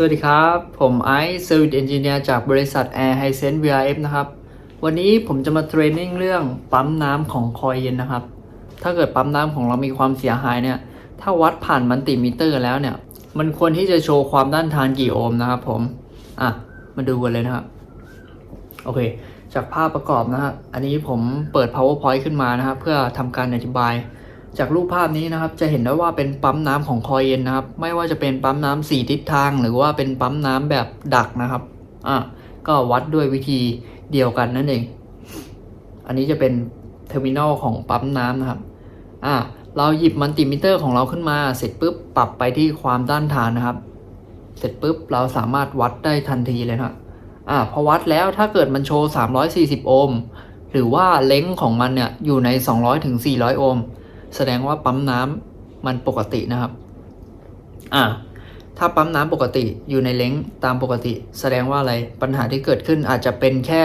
สวัสดีครับ ผมไอซ์เซอร์วิสเอนจิเนียร์จากบริษัท Air h i s e n s VRF นะครับ วันนี้ผมจะมาเทรนนิ่งเรื่องปั๊มน้ำของคอยเย็นนะครับ ถ้าเกิดปั๊มน้ำของเรามีความเสียหายเนี่ย ถ้าวัดผ่านมันติมิเตอร์แล้วเนี่ย มันควรที่จะโชว์ความต้านทานกี่โอห์มนะครับผม อะ มาดูกันเลยนะครับ โอเค จากภาพประกอบนะครับอันนี้ผมเปิด powerpoint ขึ้นมานะครับ เพื่อทำการอธิบาย จากรูปภาพนี้นะครับจะเห็นได้ว่าเป็นปั๊มน้ำของคอยเย็นนะครับ ไม่ว่าจะเป็นปั๊มน้ำสี่ทิศทาง หรือว่าเป็นปั๊มน้ำแบบดักนะครับอะก็วัดด้วยวิธีเดียวกันนั่นเอง อันนี้จะเป็นเทอร์มินอลของปั๊มน้ำนะครับอะเราหยิบมันติมิเตอร์ของเราขึ้นมาเสร็จปุ๊บปรับไปที่ความต้านทานนะครับ เสร็จปุ๊บเราสามารถวัดได้ทันทีเลยนะครับอ่าพอวัดแล้วถ้าเกิดมันโชว์ 340 โอห์มหรือว่าเล้งของมันเนี่ยอยู่ใน 200ถึง400 โอห์ม แสดงว่าปั๊มน้ำมันปกตินะครับ อ่า ถ้าปั๊มน้ำปกติอยู่ในเล้งตามปกติ แสดงว่าอะไรปัญหาที่เกิดขึ้นอาจจะเป็นแค่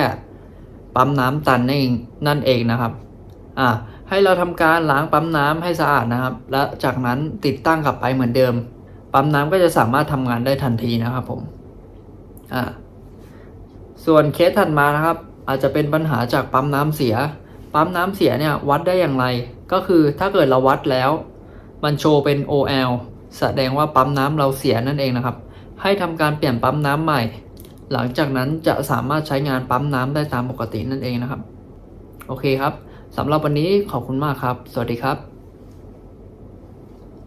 ปั๊มน้ำตันนั่นเองนั่นเองนะครับ อ่า ให้เราทำการล้างปั๊มน้ำให้สะอาดนะครับ และจากนั้นติดตั้งกลับไปเหมือนเดิม ปั๊มน้ำก็จะสามารถทำงานได้ทันทีนะครับผม อ่า ส่วนเคสถัดมานะครับ อาจจะเป็นปัญหาจากปั๊มน้ำเสีย ปั๊มน้ำเสียเนี่ยวัดได้อย่างไร ก็คือถ้าเกิดเราวัดแล้ว มันโชว์เป็น OL แสดงว่าปั๊มน้ำเราเสียนั่นเองนะครับ ให้ทำการเปลี่ยนปั๊มน้ำใหม่ หลังจากนั้นจะสามารถใช้งานปั๊มน้ำได้ตามปกตินั่นเองนะครับ โอเคครับสำหรับวันนี้ขอบคุณมากครับ สวัสดีครับ